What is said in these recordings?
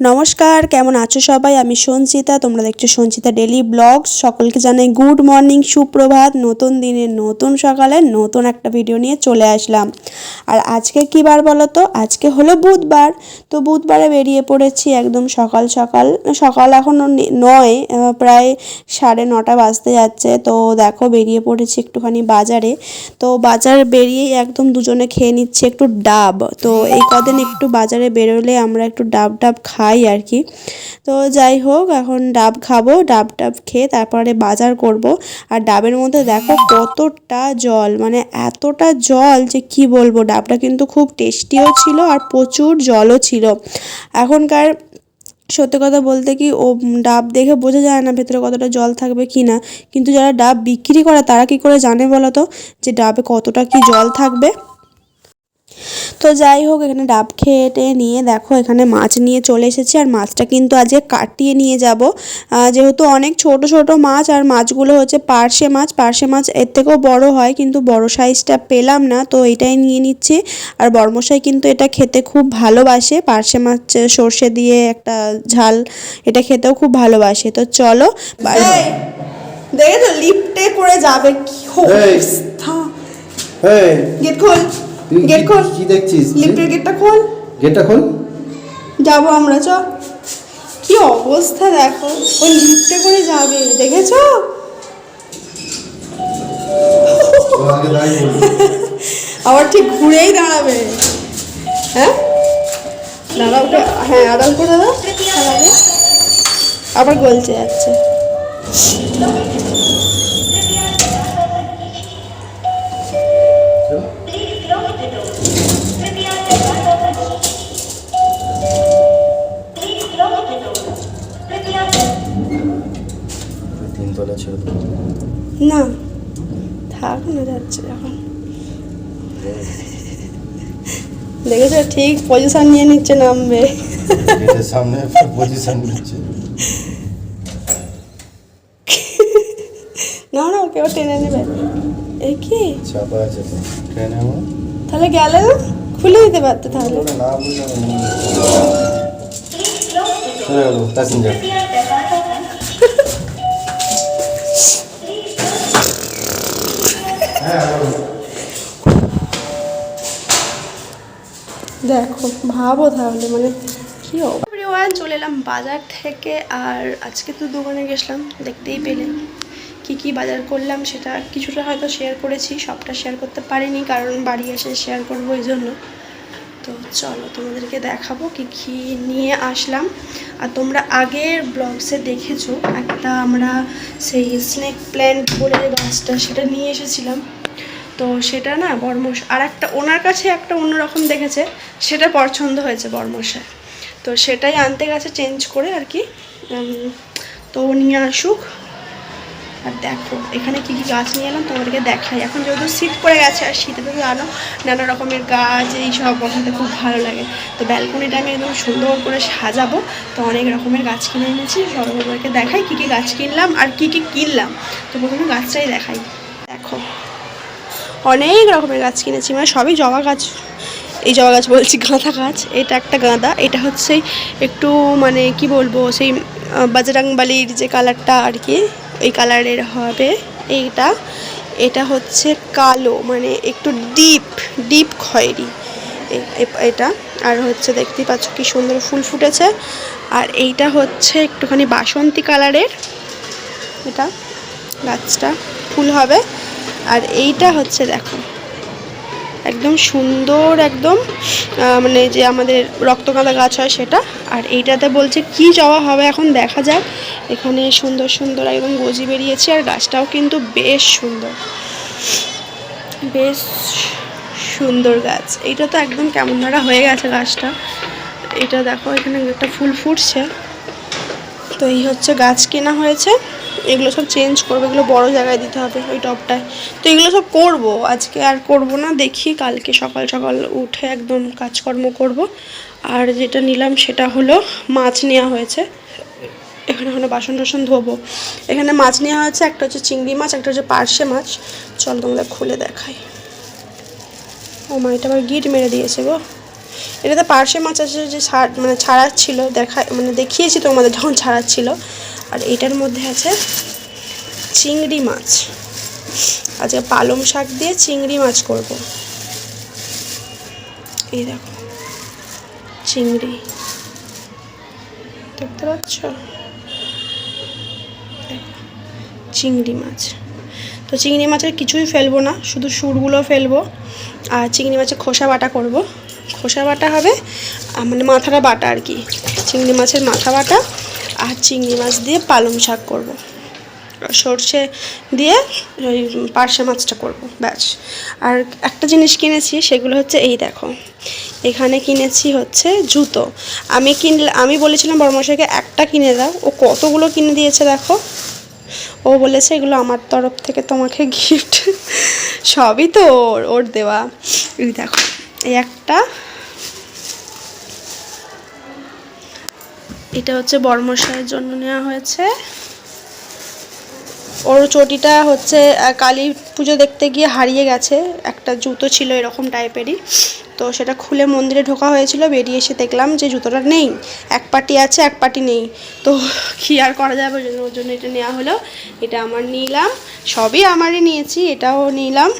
নমস্কার, কেমন আছো সবাই? আমি সঞ্চিতা, তোমরা দেখছ সঞ্চিতা ডেলি ব্লগস সকলকে জানাই গুড মর্নিং, সুপ্রভাত, নতুন দিনে নতুন সকালে নতুন একটা ভিডিও নিয়ে চলে আসলাম। আর আজকে কী বার বলো তো আজকে হলো বুধবার। তো বুধবারে বেরিয়ে পড়েছি একদম সকাল সকাল। সকাল এখনও নয় প্রায় সাড়ে নটা বাজতে যাচ্ছে। তো দেখো, বেরিয়ে পড়েছি একটুখানি বাজারে। তো বাজার বেরিয়েই একদম দুজনে খেয়ে নিচ্ছি একটু ডাব। তো এই কদিন একটু বাজারে বেরোলে আমরা একটু ডাব ডাব খাই। আর কি। তো যাই হোক, এখন ডাব খাব, ডাব ডাব খেয়ে তারপরে বাজার করব। আর ডাবের মধ্যে দেখো কতটা জল মানে এতটা জল যে কি বলব, ডাবটা কিন্তু খুব টেস্টিও ছিল আর প্রচুর জলও ছিল। এখনকার সত্যি কথা বলতে কি, ও ডাব দেখে বোঝা যায় না ভেতরে কতটা জল থাকবে কি না। কিন্তু যারা ডাব বিক্রি করে তারা কি করে জানে বলো তো, যে ডাবে কতটা কি জল থাকবে? তো যাই হোক এখানে ডাব খেয়ে টেয়ে নিয়ে দেখো এখানে মাছ নিয়ে চলে এসেছি। আর মাছটা কিন্তু আজকে কাটিয়ে নিয়ে যাব। যেহেতু অনেক ছোট ছোট মাছ আর মাছগুলো হচ্ছে পার্শে মাছ। পার্শে মাছ এর থেকেও বড় হয় কিন্তু বড় সাইজটা পেলাম না তো এটাই নিয়ে নিচ্ছি। আর বর্মশাই কিন্তু এটা খেতে খুব ভালোবাসে। পার্শে মাছ সর্ষে দিয়ে একটা ঝাল এটা খেতেও খুব ভালোবাসে। তো চলো দেখে তো লিফটে করে যাবে। কি। অবস্থা? গেট খোল। তুই গেট খোল। কি দেখছিস? লিফটের গেটটা খোল। গেটটা খোল। যাব আমরা চ। কি অবস্থা দেখো। ওই লিফটে করে যাবে দেখেছ? আবার ঠিক ঘুরেই দাঁড়াবে। হ্যাঁ? দাঁড়া ওটা হ্যাঁ আড়াল করে দাঁড়াবে আবার গলছে যাচ্ছে। তিনতলা ছেড়ে দেবো না থাক না যাচ্ছে এখন। দেখেছ ঠিক পজিশন নিয়ে নিচ্ছে নামবে। সামনে পজিশন নিচ্ছে। না না কেউ টেনে নেবে। এই কি? চাপা আছে ট্রেনে তাহলে গেলে না? খুলে দিতে পারতো তাহলে। না বুঝলাম প্যাসেঞ্জার দেখো ভাবো তাহলে মানে কি এভরিওয়ান চলে এলাম বাজার থেকে আর আজকে তো দোকানে গেছিলাম দেখতেই পেলে। কি কি বাজার করলাম সেটা কিছুটা হয়তো শেয়ার করেছি সবটা শেয়ার করতে পারিনি কারণ বাড়ি এসে শেয়ার করব এই জন্য। তো চলো তোমাদেরকে দেখাবো কি কি নিয়ে আসলাম। আর তোমরা আগের ব্লগসে দেখেছ একটা আমরা সেই স্নেক প্ল্যান্ট বলে গাছটা সেটা নিয়ে এসেছিলাম। তো সেটা না বর্মশ আর একটা ওনার কাছে একটা অন্যরকম দেখেছে, সেটা পছন্দ হয়েছে বর্মশায় তো সেটাই আনতে গেছে চেঞ্জ করে আর কি তো নিয়ে আসুক। আর দেখো, এখানে কি কী গাছ নিয়ে এলাম, তোমাদেরকে দেখাই। এখন যেহেতু শীত পড়ে গেছে, আর শীতে তো জানো, নানা রকমের গাছ এইসব বসাতে খুব ভালো লাগে। তো ব্যালকনিটা আমি একদম সুন্দর করে সাজাবো, তো অনেক রকমের গাছ কিনে এনেছি সবাইকে দেখাই কী কী গাছ কিনলাম আর কি কি কিনলাম। তো প্রথমে গাছটাই দেখাই। দেখো অনেক রকমের গাছ কিনেছি মানে সবই জবা গাছ, এই জবা গাছ বলছি, গাঁদা গাছ। এটা একটা গাঁদা, এটা হচ্ছে একটু মানে কি বলব, সেই বাজরাংবালির যে কালারটা আর কি এই কালারের হবে এইটা। এটা হচ্ছে কালো মানে একটু ডিপ ডিপ খয়েরি এটা। আর হচ্ছে দেখতেই পাচ্ছ কি সুন্দর ফুল ফুটেছে। আর এইটা হচ্ছে একটুখানি বাসন্তী কালারের, এটা গাছটা, ফুল হবে। আর এইটা হচ্ছে দেখো। একদম সুন্দর একদম মানে যে আমাদের রক্তগাঁদা গাছ হয় সেটা। আর এইটাতে বলছে কি যাওয়া হবে এখন দেখা যাক। এখানে সুন্দর সুন্দর একদম গজি বেরিয়েছে আর গাছটাও কিন্তু বেশ সুন্দর। বেশ সুন্দর গাছ। এইটা তো একদম কেমন ধরা হয়ে গেছে গাছটা। এটা দেখো এখানে একটা ফুল ফুটছে। তো এই হচ্ছে গাছ কেনা হয়েছে। এগুলো সব চেঞ্জ করব, এগুলো বড় জায়গায় দিতে হবে ওই টপটায়। তো এগুলো সব করব, আজকে আর করব না, দেখি কালকে সকাল সকাল উঠে একদম কাজকর্ম করব। আর যেটা নিলাম সেটা হলো মাছ নেওয়া হয়েছে। এখানে এখানে বাসন টাসন ধোবো। এখানে মাছ নেওয়া হয়েছে, একটা হচ্ছে চিংড়ি মাছ, একটা হচ্ছে পার্শে মাছ। চল তোমাদের খুলে দেখাই। ও মা, এটা আবার গিট মেরে দিয়েছে গো। এটাতে পার্শে মাছ আছে যে ছাড় মানে ছাড়ার ছিল দেখা মানে দেখিয়েছি তোমাদের যখন ছাড়ার ছিল আর এটার মধ্যে আছে চিংড়ি মাছ। আজকে পালং শাক দিয়ে চিংড়ি মাছ করব। এই দেখো, চিংড়ি। দেখতে পাচ্ছ? চিংড়ি মাছ। তো চিংড়ি মাছের কিছুই ফেলব না, শুধু সুরগুলো ফেলব। আর চিংড়ি মাছের খোসা বাটা করব। খোসা বাটা হবে মানে মাথাটা বাটা আর কি। চিংড়ি মাছের মাথা বাটা আর চিংড়ি মাছ দিয়ে পালং শাক করব। সর্ষে দিয়ে ওই পার্শে মাছটা করব, ব্যাস। আর একটা জিনিস কিনেছি, সেগুলো হচ্ছে এই দেখো। এখানে কিনেছি হচ্ছে জুতো। আমি কিনলে, আমি বলেছিলাম বড়মশাইকে, একটা কিনে দাও। ও কতগুলো কিনে দিয়েছে দেখো। ও বলেছে, এগুলো আমার তরফ থেকে তোমাকে গিফট সবই তো ওর ওর দেওয়া। এই দেখো, এই একটা এটা হচ্ছে বর্মশাইয়ের জন্য নেওয়া হয়েছে। ওর চটিটা হচ্ছে কালী পুজো দেখতে গিয়ে হারিয়ে গেছে। একটা জুতো ছিল এরকম টাইপেরই। তো সেটা খুলে মন্দিরে ঢোকা হয়েছিল, বেরিয়ে এসে দেখলাম যে জুতোটা নেই। এক পাটি আছে, এক পাটি নেই। তো কী আর করা যাবে? ওই জন্য ওর জন্য এটা নেওয়া হলো। এটা আমার নিলাম। সবই আমারই নিয়েছি, এটাও নিলাম।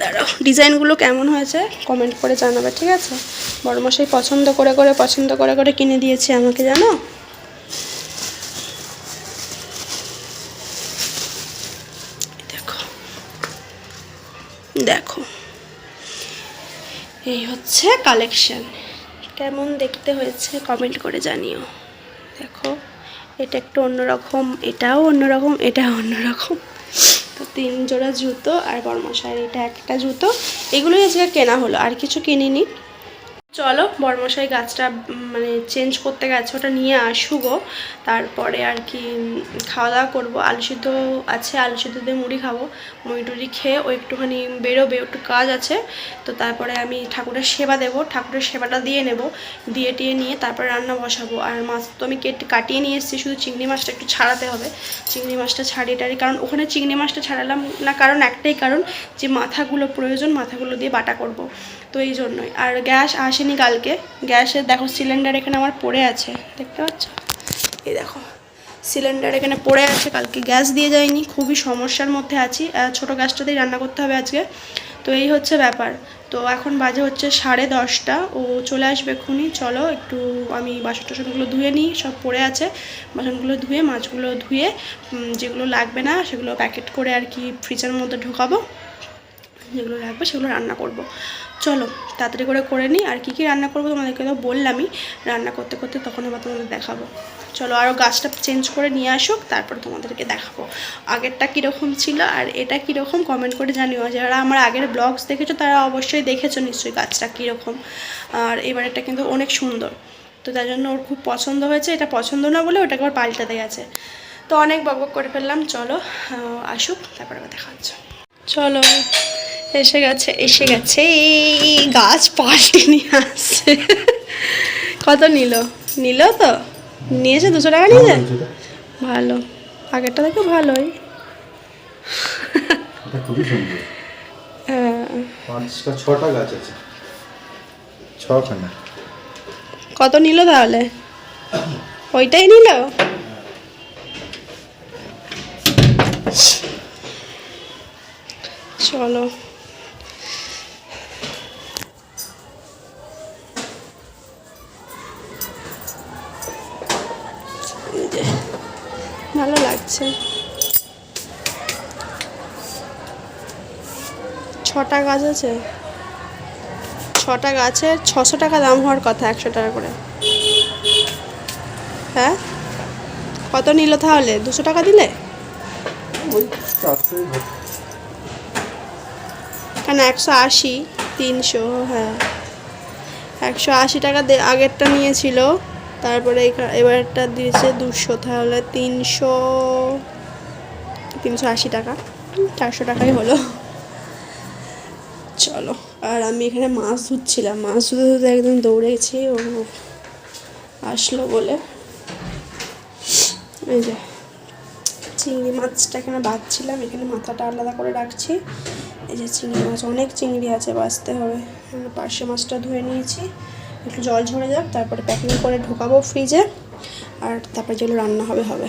দাঁড়াও, ডিজাইনগুলো কেমন হয়েছে? কমেন্ট করে জানাবে, ঠিক আছে? বড়মশাই পছন্দ করে করে পছন্দ করে করে কিনে দিয়েছে আমাকে, জানো? দেখো দেখো। এই হচ্ছে কালেকশন কেমন দেখতে হয়েছে কমেন্ট করে জানিও। দেখো, এটা একটু অন্যরকম, এটাও অন্যরকম এটাও অন্যরকম। তিন জোড়া জুতো আর বর্মশাইয়ের এটা একটা জুতো। এগুলোই আজকে কেনা হলো, আর কিছু কিনিনি। চলো বর্মশাই গাছটা মানে চেঞ্জ করতে গেছে, ওটা নিয়ে আসুগো তারপরে আর কি খাওয়া দাওয়া করব। আলু সিদ্ধ আছে, আলু সিদ্ধ দিয়ে মুড়ি খাব। মুড়ি টুড়ি খেয়ে ও একটুখানি বেরোবে, একটু কাজ আছে। তো তারপরে আমি ঠাকুরের সেবা দেবো। ঠাকুরের সেবাটা দিয়ে নেব, দিয়ে টিয়ে নিয়ে তারপরে রান্না বসাবো। আর মাছ তো আমি কেটে, কাটিয়ে নিয়ে এসেছি, শুধু চিংড়ি মাছটা একটু ছাড়াতে হবে। চিংড়ি মাছটা ছাড়িয়ে টাড়ি কারণ ওখানে চিংড়ি মাছটা ছাড়ালাম না, কারণ একটাই কারণ যে মাথাগুলো প্রয়োজন, মাথাগুলো দিয়ে বাটা করব। তো এই জন্যই। আর গ্যাস আসেনি কালকে। গ্যাসের দেখো সিলিন্ডার এখানে আমার পড়ে আছে। দেখতে পাচ্ছ? এই দেখো সিলিন্ডার এখানে পড়ে আছে। কালকে গ্যাস দিয়ে যায়নি খুবই সমস্যার মধ্যে আছি। ছোটো গ্যাসটাতেই রান্না করতে হবে আজকে। তো এই হচ্ছে ব্যাপার। তো এখন বাজে হচ্ছে সাড়ে দশটা। ও চলে আসবে এক্ষুনি। চলো, একটু আমি বাসন টাসনগুলো ধুয়ে নিই। সব পড়ে আছে। বাসনগুলো ধুয়ে, মাছগুলো ধুয়ে যেগুলো লাগবে না, সেগুলো প্যাকেট করে আর কি ফ্রিজের মধ্যে ঢোকাবো। যেগুলো লাগবে সেগুলো রান্না করব। চলো, তাড়াতাড়ি করে করে নিই। আর কী কী রান্না করব তোমাদেরকে তো বললামই। রান্না করতে করতে তখন আবার তোমাদের দেখাবো। চলো আরও গাছটা চেঞ্জ করে নিয়ে আসুক, তারপর তোমাদেরকে দেখাবো। আগেরটা কীরকম ছিল আর এটা কীরকম কমেন্ট করে জানিও। যারা আমার আগের ব্লগস দেখেছ, তারা অবশ্যই দেখেছ নিশ্চয়ই গাছটা কীরকম। আর এবারেরটা কিন্তু অনেক সুন্দর। তো তার জন্য ওর খুব পছন্দ হয়েছে। এটা পছন্দ না বলে ওটাকে আবার পাল্টাতে গেছে তো অনেক বক বক করে ফেললাম। চলো আসুক, তারপরে দেখা হচ্ছে। চলো এসে গেছে এসে গেছে এই গাছ পাল্টে নিয়ে আসছে। কত নিল? নিল তো? নিয়েছে দুশো টাকা নিয়েছে? ভালো। আগেরটা দেখো ভালোই। হ্যাঁ। ছটা গাছ আছে। ছখানা। কত নিল তাহলে? ওইটাই নিল? চলো। লাগছে ছটা গাছ আছে? ছটা গাছের ছশো টাকা দাম হওয়ার কথা একশো টাকা করে। হ্যাঁ? কত নিল তাহলে? দুশো টাকা দিলে? কেন একশো আশি? তিনশো হ্যাঁ। একশো আশি টাকা আগেরটা নিয়েছিল। তারপরে এখা- এবারটা দিয়েছে দুশো, তাহলে তিনশো তিনশো আশি টাকা। চারশো টাকাই হলো। চলো, আর আমি এখানে মাছ ধুচ্ছিলাম। মাছ ধুতে ধুতে একদম দৌড়েছি, ও আসলো বলে। এই যে, চিংড়ি মাছটা এখানে বাঁধছিলাম, এখানে মাথাটা আলাদা করে রাখছি। এই যে চিংড়ি মাছ, অনেক চিংড়ি আছে, বাঁচতে হবে। আমি পার্শে মাছটা ধুয়ে নিয়েছি। একটু জল ঝরে যাক তারপরে প্যাকিং করে ঢুকাবো ফ্রিজে আর তারপরে যেগুলো রান্না হবে হবে।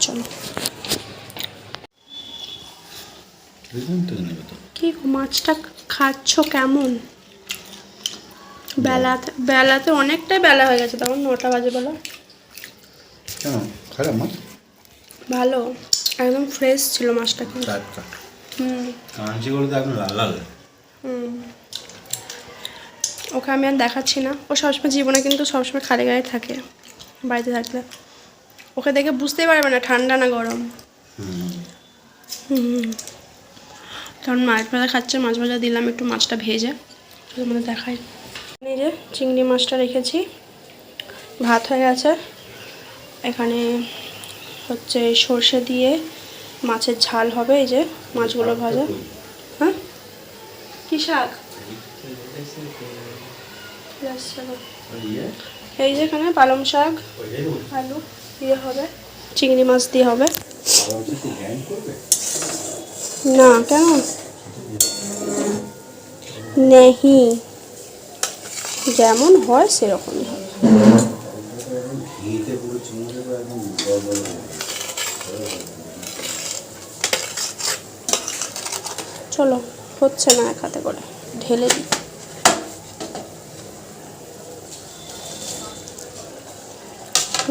চলো। কি মাছটা খাচ্ছ কেমন? বেলাতে বেলাতে অনেকটাই বেলা হয়ে গেছে তখন নটা বাজে বেলা। কেন? খারাপ মাছ? ভালো একদম ফ্রেশ ছিল মাছটা কিন্তু। হুম। তো একদম লাল লাল। হুম। ওকে আমি আর দেখাচ্ছি না। ও সবসময় জীবনে কিন্তু সবসময় খালি গায়ে থাকে, বাড়িতে থাকলে। ওকে দেখে বুঝতেই পারবে না, ঠান্ডা না গরম। কারণ মাছ ভাজা খাচ্ছে, মাছ ভাজা দিলাম, একটু মাছটা ভেজে তোমাদের দেখাই। এই যে চিংড়ি মাছটা রেখেছি, ভাত হয়ে গেছে। এখানে হচ্ছে সর্ষে দিয়ে মাছের ঝাল হবে, এই যে মাছগুলো ভাজা। হ্যাঁ? কি শাক? এই যে এখানে পালং শাক, আলু দিয়ে হবে, চিংড়ি মাছ দিয়ে হবে। না, কেন? নেহি। যেমন হয় সেরকমই হবে চলো, হচ্ছে না এক হাতে করে, ঢেলে দিই।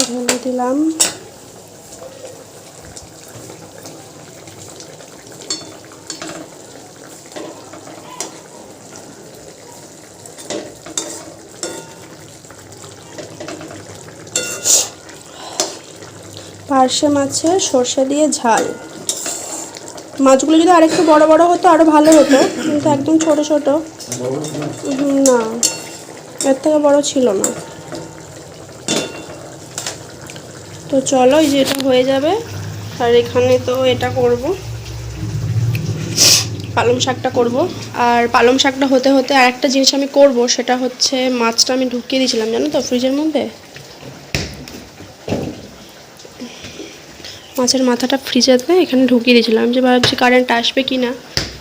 ঢেলে দিলাম। পার্শে মাছের সর্ষে দিয়ে ঝাল। মাছগুলো যদি আরেকটু বড় বড় হতো আরও ভালো হতো, কিন্তু একদম ছোট ছোট। না, এর থেকে বড় ছিল না। তো চলো, এই যে এটা হয়ে যাবে। আর এখানে তো এটা করব। পালং শাকটা করব। আর পালং শাকটা হতে হতে আর একটা জিনিস আমি করব, সেটা হচ্ছে মাছটা আমি ঢুকিয়ে দিয়েছিলাম, জানো তো, ফ্রিজের মধ্যে? মাছের মাথাটা ফ্রিজেতে এখানে ঢুকিয়ে দিয়েছিলাম। যে ভাবছি কারেন্ট আসবে কি না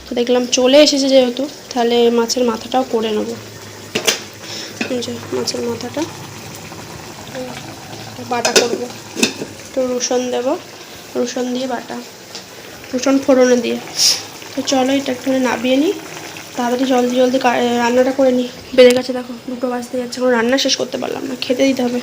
তো দেখলাম চলে এসেছে যেহেতু, তাহলে মাছের মাথাটাও করে নেব। মাছের মাথাটা। বাটা করব। একটু রসুন দেব। রসুন দিয়ে বাটা। রসুন ফোড়নে দিয়ে। তো চলো এটা একটু নাবিয়ে নিই। তাড়াতাড়ি জলদি জলদি রান্নাটা করে নিই। বেড়ে গেছে দেখো, দুটো বাজতে যাচ্ছে। এখন রান্না শেষ করতে পারলাম না। খেতে দিতে হবে।